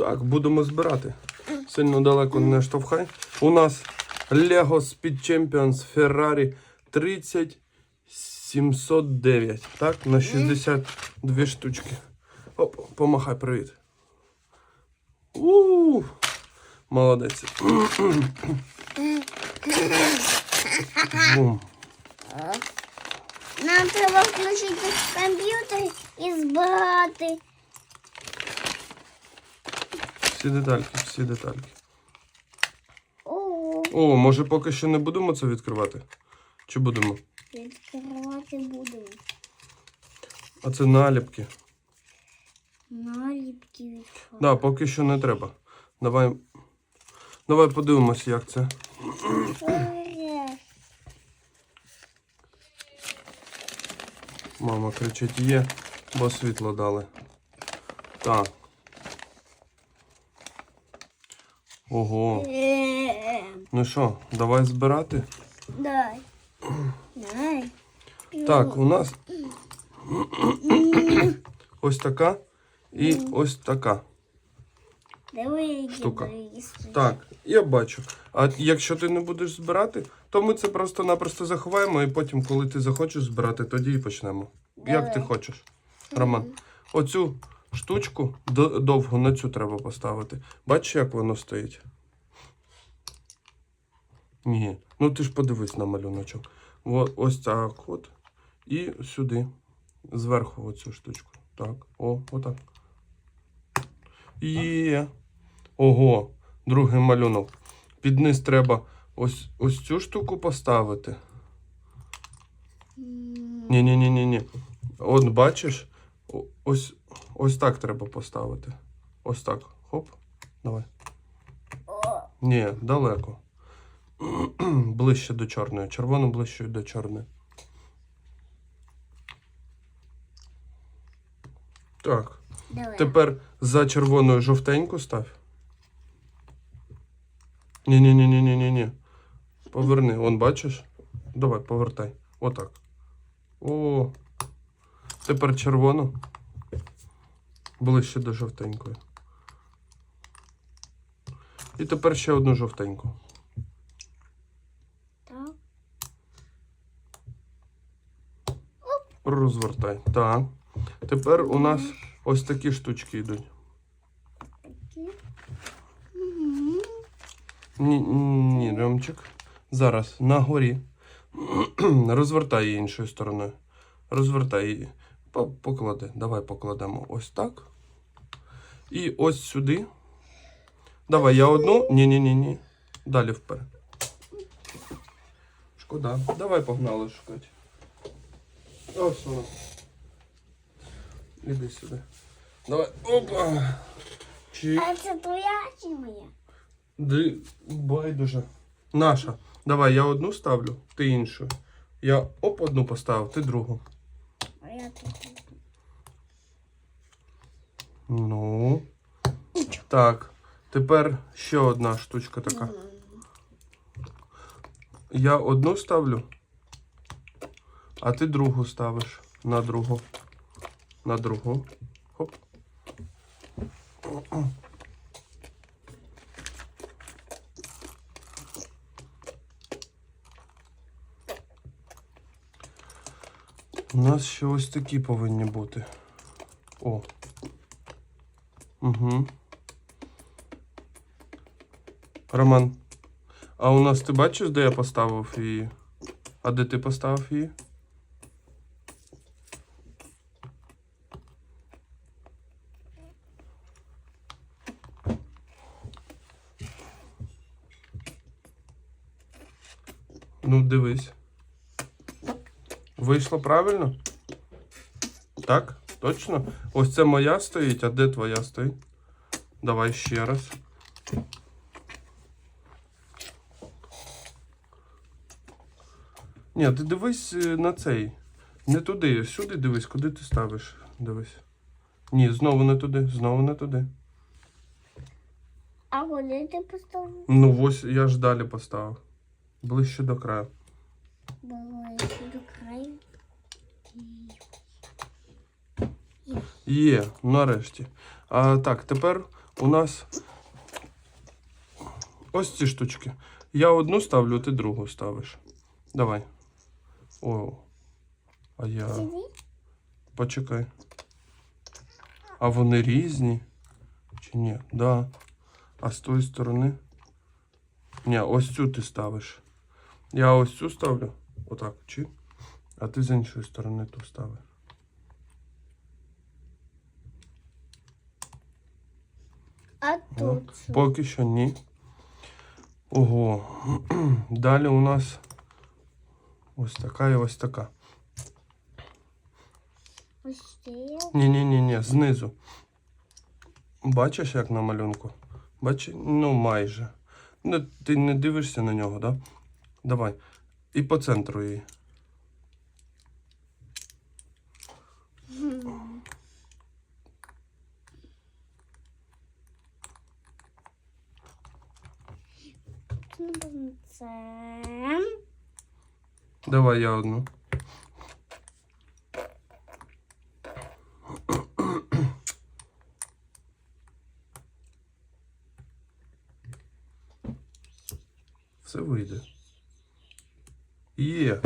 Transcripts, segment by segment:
Так, будемо збирати. Сильно далеко не штовхай. У нас Lego Speed Champions Ferrari 30709. Так, на 62 штучки. Оп, помахай, привіт. у Молодець. Бум. Нам треба включити комп'ютер і збирати. Всі детальки, всі детальки. О, О, може поки що не будемо це відкривати? Чи будемо? відкривати будемо. А це наліпки. Наліпки відкривати. Да, поки що не треба. Давай. Давай подивимось, як це. Мама кричить є, бо світло дали. Так. Ого. Ну що, давай збирати? Дай. Дай. Так, у нас ось така і ось така. Штука. Так, я бачу. А якщо ти не будеш збирати, то ми це просто-напросто заховаємо і потім, коли ти захочеш збирати, тоді і почнемо. Як ти хочеш, Роман. Оцю штучку довго на цю треба поставити. Бачиш, як воно стоїть? Ні. Ну ти ж подивись на малюночок. О, ось так от. І сюди. Зверху оцю штучку. Так. О, отак. Є. Ого, другий малюнок. Під низ треба ось, ось цю штуку поставити. М, Ні. От бачиш, ось, ось так треба поставити. Ось так. Хоп. Давай. Ні, далеко. ближче до чорної. Червоно ближче до чорної. Так. давай. Тепер за червоною жовтеньку став. Ні, ні, ні, ні, ні, ні, ні. Поверни. Он бачиш? Давай, повертай. Отак. О. Тепер червону. Ближче до жовтенької. І тепер ще одну жовтеньку. Так. Розвертай. Так. Тепер у нас ось такі штучки йдуть. Такі. Ні, ні, Ромчик. Зараз на горі. Розвертай її іншою стороною. Розвертай її. Поклади. Давай покладемо ось так. І ось сюди. Давай, я одну. Ні, ні, ні, ні. Далі вперед. Шкода. Давай погнали шукати. Ось вона. Іди сюди. Давай. Опа. Чик. А це твоя чи моя? Ди... Байдуже. Наша. Давай, я одну ставлю, ти іншу. Я оп одну поставив, ти другу. А я тут. Ну. Так. Тепер ще одна штучка така. Я одну ставлю, а ти другу ставиш. На другу. На другу. Хоп. У нас ще ось такі повинні бути. О. Угу. Роман. А у нас ти бачиш, де я поставив її? А де ти поставив її? Ну, дивись. Вийшло правильно? Так? Точно? Ось це моя стоїть, а де твоя стоїть? Давай ще раз. Ні, ти дивись е, на цей. Не туди, сюди дивись, куди ти ставиш. Дивись. Ні, знову не туди, знову не туди. А куди ти поставив? Ну ось я ж далі поставив. Ближче до краю. Було до краю. Є, нарешті. А, так, тепер у нас ось ці штучки. Я одну ставлю, ти другу ставиш. Давай. О. А я. Почекай. А вони різні? Чи ні? Да. А з тої сторони? Ні, ось цю ти ставиш. Я ось цю ставлю. Отак. Чи? А ти з іншої сторони ту ставиш. Ну, тут? Поки що ні. Ого. Далі у нас ось така і ось така. Ось. Ні-ні-ні, знизу. Бачиш, як на малюнку? Бачиш? Ну, майже. Ну, ти не дивишся на нього, да? Давай. І по центру її. Це, напевно, це. Давай я одну. Все вийде. Є.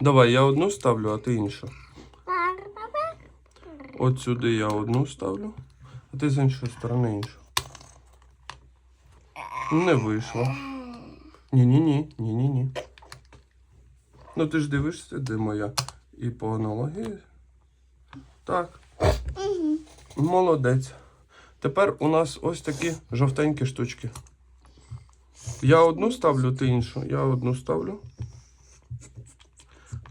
Давай я одну ставлю, а ти іншу. От сюди я одну ставлю, а ти з іншої сторони іншу. Не вийшло. Ні-ні-ні, ні-ні-ні. Ну ти ж дивишся, де моя. І по аналогії. Так. Молодець. Тепер у нас ось такі жовтенькі штучки. Я одну ставлю, ти іншу. Я одну ставлю.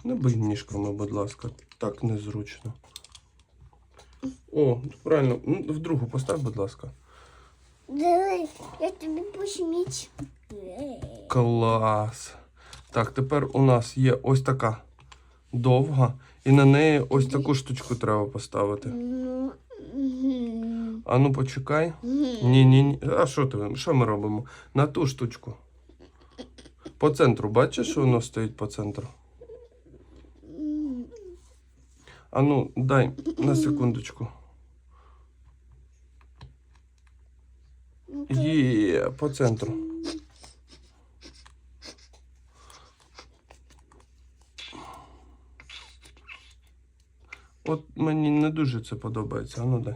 Не бий ніжками, будь ласка. Так незручно. О, правильно, Ну, в другу постав, будь ласка. Диви, я тобі пошміч. Клас. Так, тепер у нас є ось така довга, і на неї ось таку штучку треба поставити. Ну. А ну почекай. Ні, ні, ні. А що ти? Що ми робимо? На ту штучку. По центру, бачиш, що воно стоїть по центру? А ну, дай на секундочку. Є, по центру. От мені не дуже це подобається. А ну дай.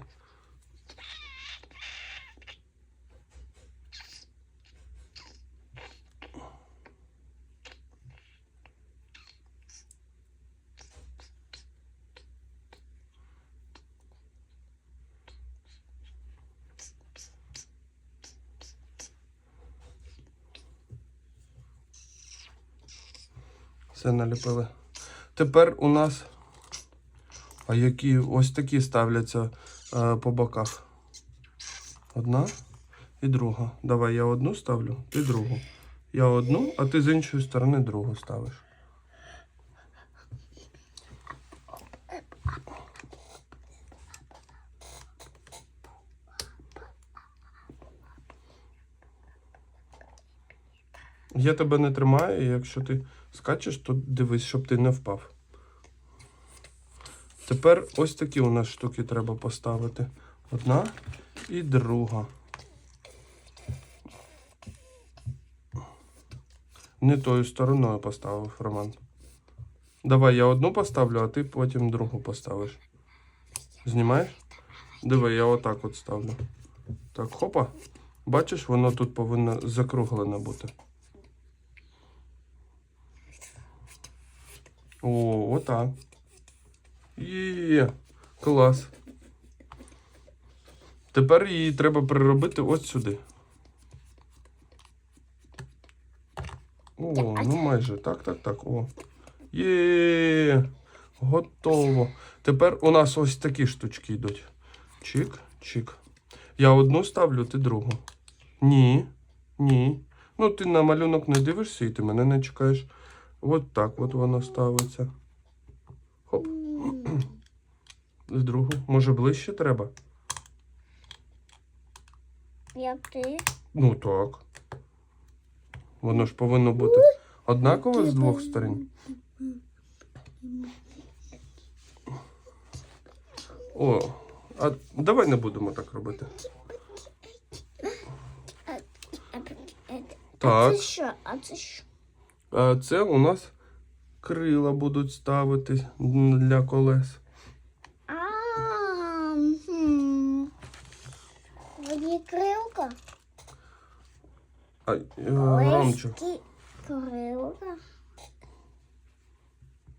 Все наліпили. Тепер у нас. Які ось такі ставляться е, по боках. Одна і друга. Давай я одну ставлю, ти другу. Я одну, а ти з іншої сторони другу ставиш. Я тебе не тримаю, і якщо ти скачеш, то дивись, щоб ти не впав. Тепер ось такі у нас штуки треба поставити. Одна і друга. Не тою стороною поставив Роман. Давай я одну поставлю, а ти потім другу поставиш. Знімаєш? Диви, я отак от ставлю. Так, хопа. Бачиш, воно тут повинно закруглене бути. О, отак. Є, клас. Тепер її треба переробити ось сюди. О, ну майже. Так, так, так. О. Є. Готово. Тепер у нас ось такі штучки йдуть. Чик, чик. Я одну ставлю, ти другу. Ні. Ні. Ну, ти на малюнок не дивишся і ти мене не чекаєш. От так от воно ставиться. Хоп. З другу. Може ближче треба? Як ти? Ну так. Воно ж повинно бути однаково з двох сторін. О, А давай не будемо так робити. А це що? А це що? А це у нас крила будуть ставити для колес. А. Воді крилка? А, е, крилка?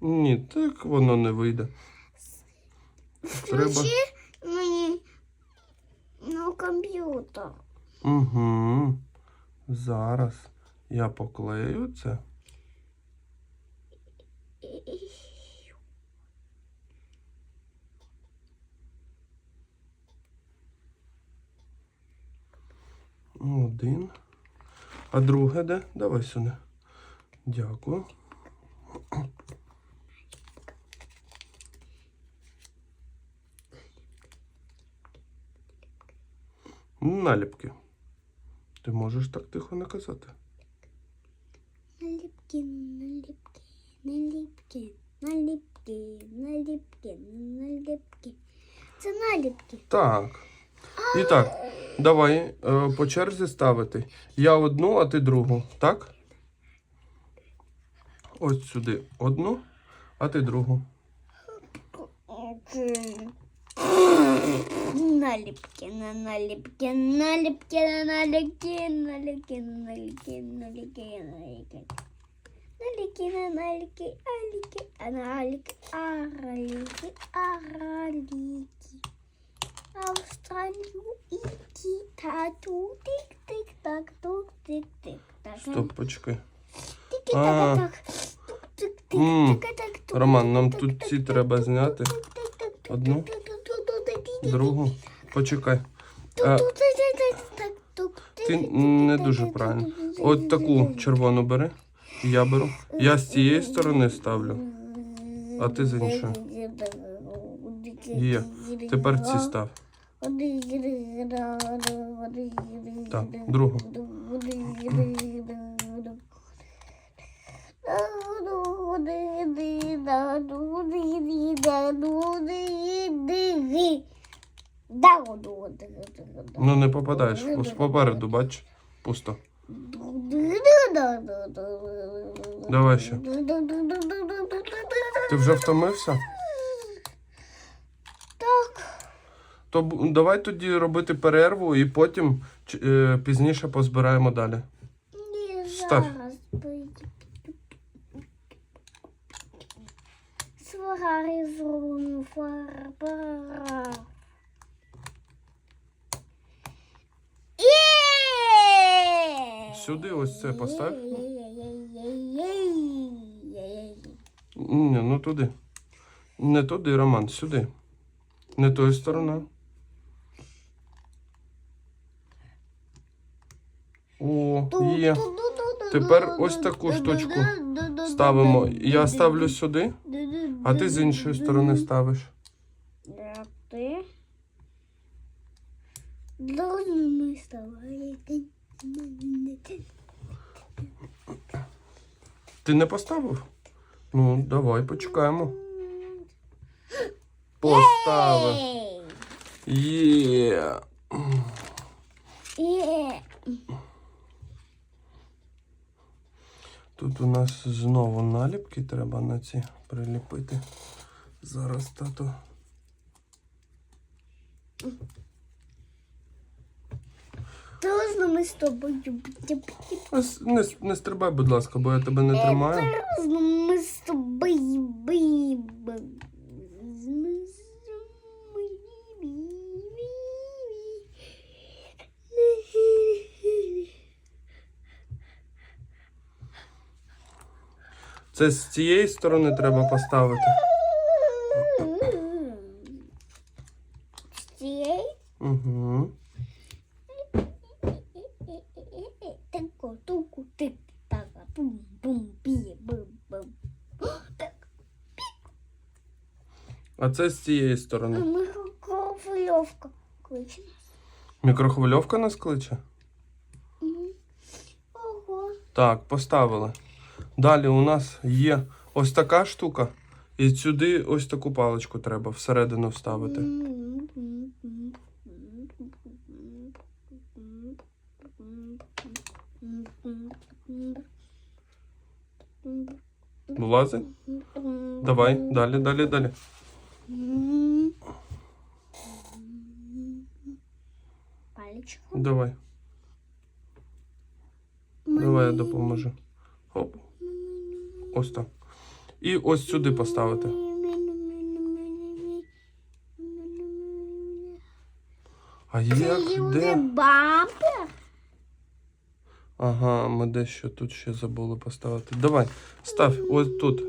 Ні, так воно не вийде. Треба. Включи мені на комп'ютер. Угу. Зараз я поклею це. Один. А друге де? Давай сюди. Дякую. Наліпки. Ти можеш так тихо не казати. Наліпки, наліпки, наліпки, наліпки, наліпки, наліпки. Це наліпки. Так. І так, давай е, по черзі ставити. Я одну, а ти другу, так? Ось сюди одну, а ти другу. Наліпки на наліпки, наліпки на наліпки, наліпки на наліпки, наліпки наліпки. Наліпки на наліпки, аліки, а наліпки, араліки, араліки. Австралію Китаю, тик-тик-так, тук-тик-тик-так. Стоп, почекай. Тук-тик-тик-так. Роман, нам тут ці треба зняти. Одну, другу. Почекай. Е, ти не дуже правильно. От таку червону бери. Я беру. Я з цієї сторони ставлю. А ти з іншої. Є. Тепер ці став. Так, другу. Ну не попадаєш. Попереду, бач. Пусто. Давай ще. Ти вже втомився? Так. То давай тоді робити перерву і потім е, пізніше позбираємо далі. Ні, Став. зараз. Свари зробимо фарбара. Є! Сюди ось це постав. Ні, ну туди. Не туди, Роман, сюди. Не тою стороною. О, є. Тепер ось таку штучку Ставимо. Я ставлю сюди, а ти з іншої сторони ставиш. Як ти? Должны ми ставити. Ти не поставив? Ну, давай почекаємо. Поставив. Є. Тут у нас знову наліпки треба на ці приліпити. Зараз тато. Должны ми з тобою. Не, не стрибай, будь ласка, бо я тебе не тримаю. Должны ми з тобою. Це з цієї сторони треба поставити. З цієї? Угу. А це з цієї сторони. Микрохвильовка кличе. Мікрохвильовка нас кличе? Ого. Так, поставили. Далі у нас є ось така штука. І сюди ось таку паличку треба всередину вставити. Влазить? Давай, далі, далі, далі. Допоможу. Хоп. Ось так. І ось сюди поставити. А як Це де? бампер. Ага, ми дещо тут ще забули поставити. Давай, став ось тут.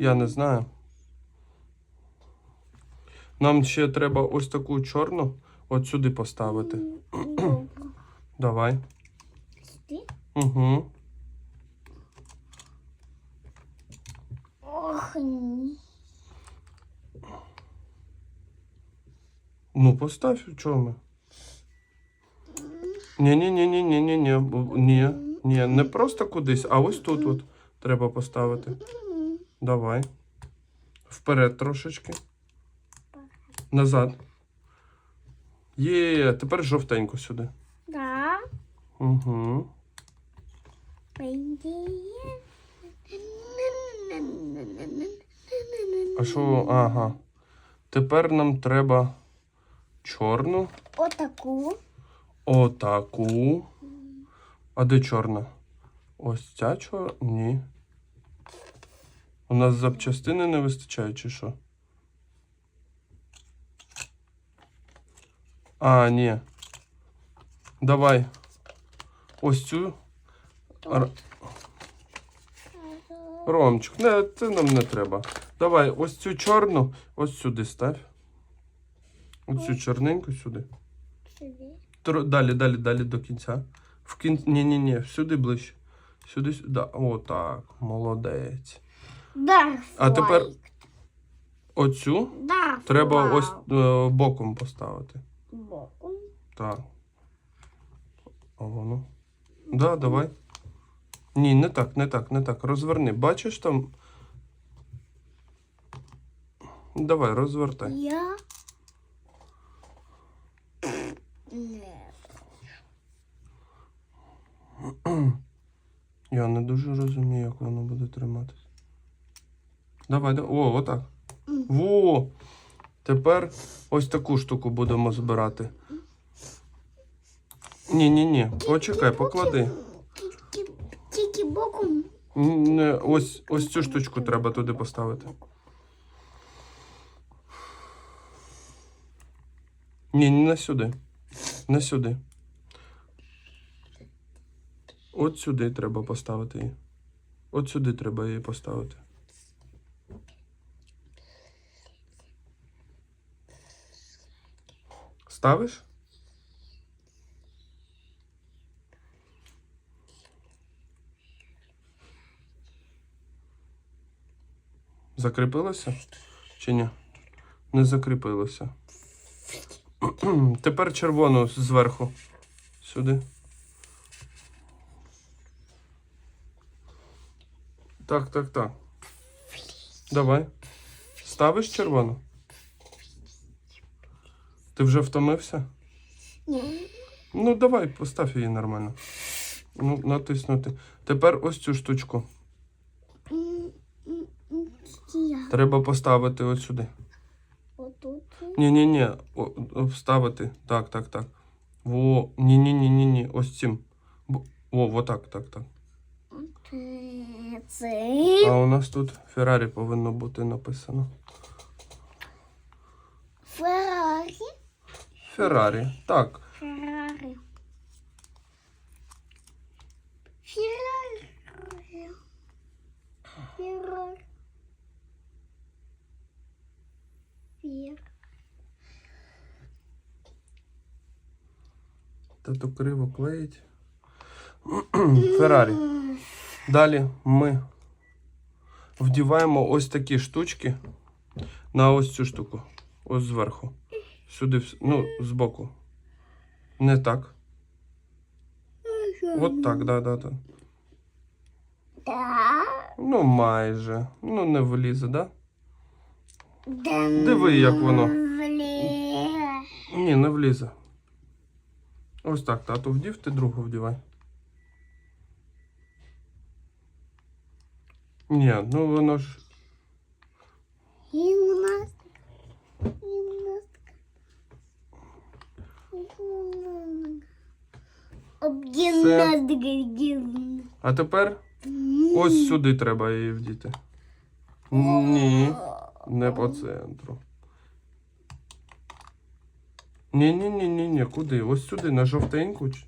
Я не знаю. Нам ще треба ось таку чорну от сюди поставити. Давай. Сюди? Угу. Ох, ні. Ну, постав, чого ми? Ні, ні, ні, ні, ні, ні, ні, ні, ні, не просто кудись, а ось тут от треба поставити. Давай. Вперед трошечки. Назад. Є, тепер жовтенько сюди. Да. Угу. Пойди. А що? Ага. Тепер нам треба чорну. Отаку. Отаку. А де чорна? Ось ця чорна? Ні. У нас запчастини не вистачає, чи що? А, ні. Давай. Ось цю. Ромчик, не, це нам не треба. Давай, ось цю чорну, ось сюди став. Оцю чорненьку сюди. Тро- Далі, далі, далі до кінця. В кін... Ні, ні, ні, сюди ближче. Сюди, сюди. О, так, молодець. Да. А тепер оцю Да. треба ось е, боком поставити. Боком. Так. А воно. Да, давай. Ні, не так, не так, не так. Розверни. Бачиш там. Давай, розвертай. Я. Я не дуже розумію, як воно буде триматись. Давай, да. О, отак. Во! Тепер ось таку штуку будемо збирати. Ні, ні, ні. Почекай, поклади. Тільки, тільки боком. Н- Не, ось, ось цю штучку треба туди поставити. Ні, не сюди. Не сюди. От сюди треба поставити її. От сюди треба її поставити. Ставиш? Закріпилося? Чи ні? Не закріпилося. Тепер червону зверху. Сюди. Так, так, так. Давай. Ставиш червону? Ти вже втомився? Ні. Ну, давай, постав її нормально. Ну, натиснути. Тепер ось цю штучку. М, м, м, Я. Треба поставити от сюди. Отут. Ні, ні, ні. Вставити. Так, так, так. Во. Ні, ні, ні, ні, ні. Ось цим. О, вот так, так, так. Це. А у нас тут Феррарі повинно бути написано. Феррарі. Феррарі. Так. Феррарі. Феррарі. Феррарі. Фер. Та то криво клеїть. Феррарі. Далі ми вдіваємо ось такі штучки на ось цю штуку. Ось зверху. Сюди, ну, збоку. Не так. От так, да, да, да. Ну, майже. Ну, не влізе? Да. Диви, як воно. Ні, не влізе. Ось так, тату вдів, ти другу вдівай. Ні, ну воно ж. Гімнастика. Гімнастика. Гімнастика. Об гімнастика. Гімнастика. А тепер ось сюди треба її вдіти. Ні, не по центру. Ні, ні, ні, ні, ні, куди? Ось сюди, на жовтеньку. ч-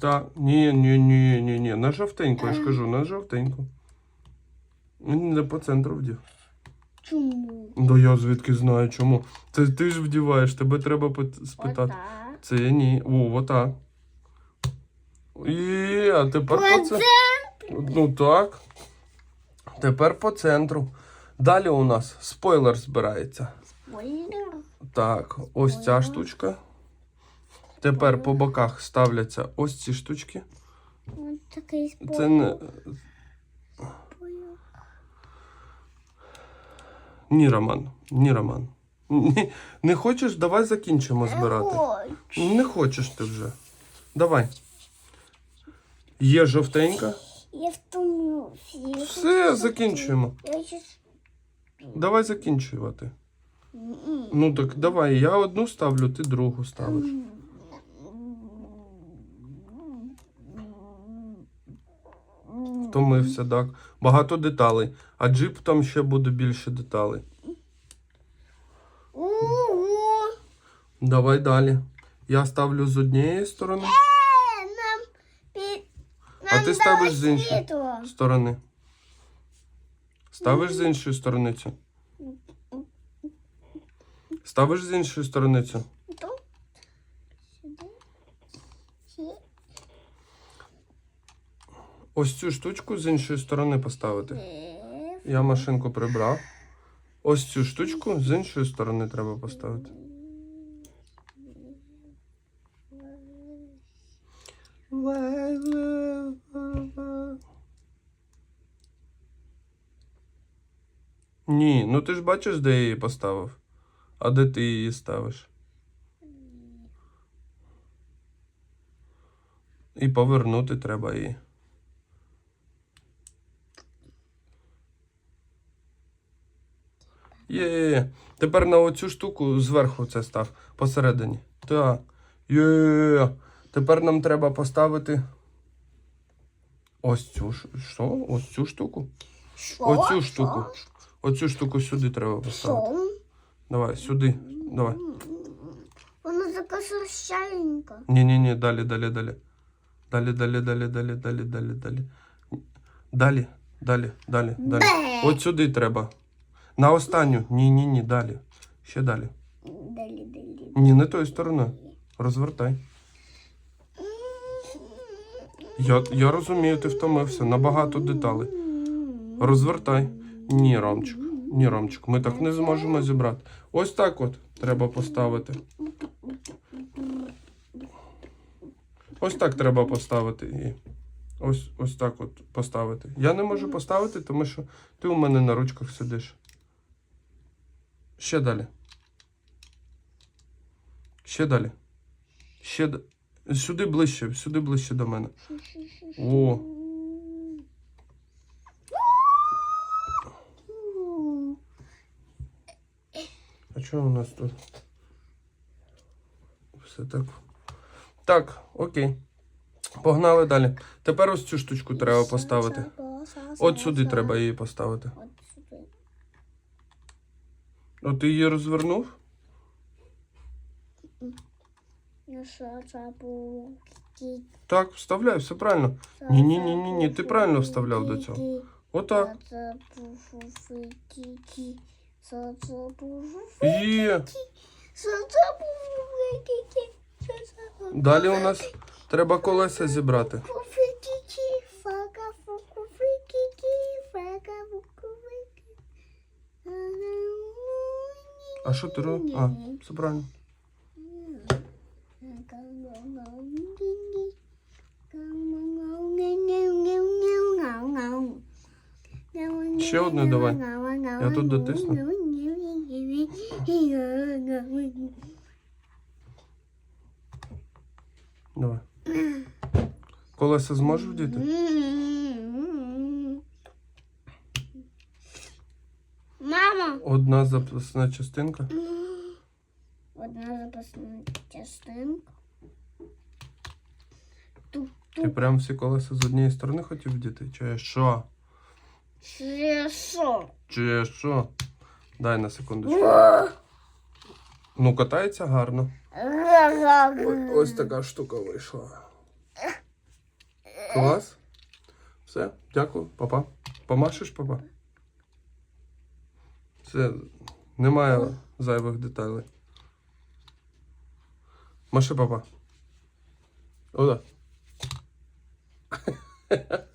Та, ні, ні, ні, ні, ні, на жовтеньку, я ж кажу, на жовтеньку. Не по центру вдів. Чому? Да я звідки знаю чому. Це ти ж вдіваєш, тебе треба спитати. Отак. Це ні. О, отак. І, а тепер по По центру. Ну так. Тепер по центру. Далі у нас спойлер збирається. Спойлер. Так, ось ця штучка. Тепер по боках ставляться ось ці штучки. Це не. Ні, Роман. Ні, Роман. Ні, не хочеш? Давай закінчимо збирати. Не хочеш ти вже. Давай. Є жовтенька. Я втомився. Все, закінчуємо. Давай закінчувати. Ну так давай, я одну ставлю, ти другу ставиш. Втомився, так. Багато деталей. А джип там ще буде більше деталей. Ого! Давай далі. Я ставлю з однієї сторони. А ти ставиш з іншої. сторони. Ставиш з іншої сторони цю. Ставиш з іншої сторони цю. Тут. Сюди. Сюди. Ось цю штучку з іншої сторони поставити. Е, Я машинку прибрав. Ось цю штучку з іншої сторони треба поставити. Ні, ну ти ж бачиш, де я її поставив. А де ти її ставиш? І повернути треба її. Є. Тепер на оцю штуку зверху це став. Посередині. Так. Є. Тепер нам треба поставити. Ось цю що? Ось цю штуку. Що? Оцю Що? штуку. Оцю штуку сюди треба поставити. Давай, сюди. Давай. Вона така шершавенька. Ні, ні, ні, далі, далі, далі. Далі, далі, далі, далі, далі, далі, далі. Далі, далі, далі, далі. От сюди треба. На останню. Ні, ні, ні, далі. Ще далі. Далі, далі. Ні, не тою стороною. Розвертай. Я, я розумію, ти втомився. Набагато деталей. Розвертай. Ні, Ромчик. Ні, Ромчик, ми так не зможемо зібрати. Ось так от треба поставити. Ось так треба поставити і ось, ось так от поставити. Я не можу поставити, тому що ти у мене на ручках сидиш. Ще далі. Ще далі. Ще. Сюди ближче, сюди ближче до мене. О. А що у нас тут? Все так. Так, окей. Погнали далі. Тепер ось цю штучку треба поставити. От сюди треба її поставити. От сюди. От ти її розвернув? Ну Так, вставляй, все правильно. Ні, ні, ти правильно вставляв до цього. Отак. Є. Далі у нас треба колеса зібрати. А що ти робиш? А, все правильно. Ще одне давай. Я тут дотисну. Давай. Колеса зможеш вдіти? Одна запасна частинка. Одна запасна частинка. Тук, Ти прям всі колеса з однієї сторони хотів вдіти? Чи що? Що? Чи що? Дай на секундочку. Ну, катається гарно. Ось така штука вийшла. Клас. Все, дякую, папа. Помашеш, папа? Все, немає зайвих деталей. Маши, папа. Ода.